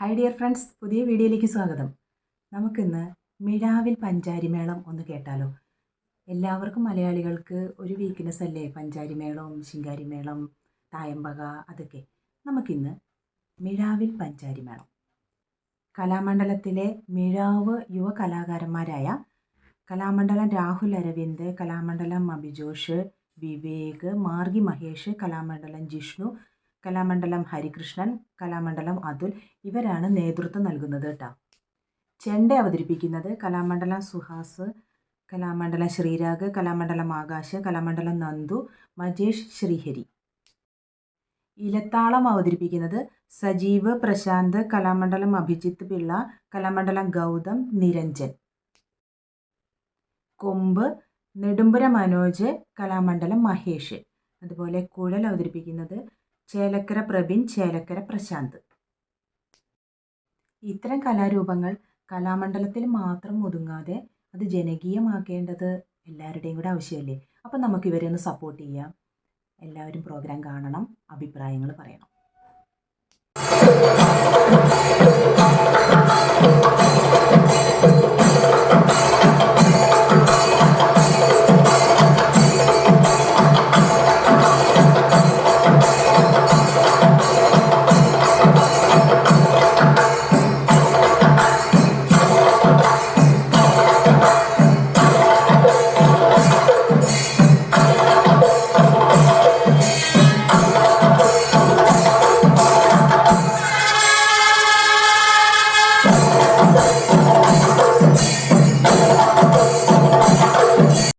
Hi dear friends പുതിയ വീഡിയോയിലേക്ക് സ്വാഗതം. നമുക്കിന്ന് മിഴാവിൽ പഞ്ചാരിമേളം ഒന്ന് കേട്ടാലോ? എല്ലാവർക്കും മലയാളികൾക്ക് ഒരു വീക്ക്നെസ് അല്ലേ? പഞ്ചാരിമേളം ശിങ്കാരിമേളം തായമ്പക അതൊക്കെ. നമുക്കിന്ന് മിഴാവിൽ പഞ്ചാരിമേളം. കലാമണ്ഡലത്തിലെ മിഴാവ് യുവ കലാകാരന്മാരായ കലാമണ്ഡലം രാഹുൽ അരവിന്ദ് കലാമണ്ഡലം അഭിജോഷ് വിവേക് മാർഗി മഹേഷ് കലാമണ്ഡലം ജിഷ്ണു കലാമണ്ഡലം ഹരികൃഷ്ണൻ കലാമണ്ഡലം അതുൽ ഇവരാണ് നേതൃത്വം നൽകുന്നത് കേട്ടോ ചെണ്ട അവതരിപ്പിക്കുന്നത് കലാമണ്ഡലം സുഹാസ് കലാമണ്ഡലം ശ്രീരാഗ് കലാമണ്ഡലം ആകാശ് കലാമണ്ഡലം നന്ദു മജേഷ് ശ്രീഹരി. ഇലത്താളം അവതരിപ്പിക്കുന്നത് സജീവ് പ്രശാന്ത് കലാമണ്ഡലം അഭിജിത്ത് പിള്ള കലാമണ്ഡലം ഗൗതം നിരഞ്ജൻ. കൊമ്പ് നെടുമ്പുര മനോജ് കലാമണ്ഡലം മഹേഷ്. അതുപോലെ കുഴൽ അവതരിപ്പിക്കുന്നത് ചേലക്കര പ്രബിൻ ചേലക്കര പ്രശാന്ത്. ഇത്തരം കലാരൂപങ്ങൾ കലാമണ്ഡലത്തിൽ മാത്രം ഒതുങ്ങാതെ അത് ജനകീയമാക്കേണ്ടത് എല്ലാവരുടെയും കൂടെ ആവശ്യമല്ലേ? അപ്പം നമുക്ക് ഇവരെ ഒന്ന് സപ്പോർട്ട് ചെയ്യാം. എല്ലാവരും പ്രോഗ്രാം കാണണം അഭിപ്രായങ്ങൾ പറയണം.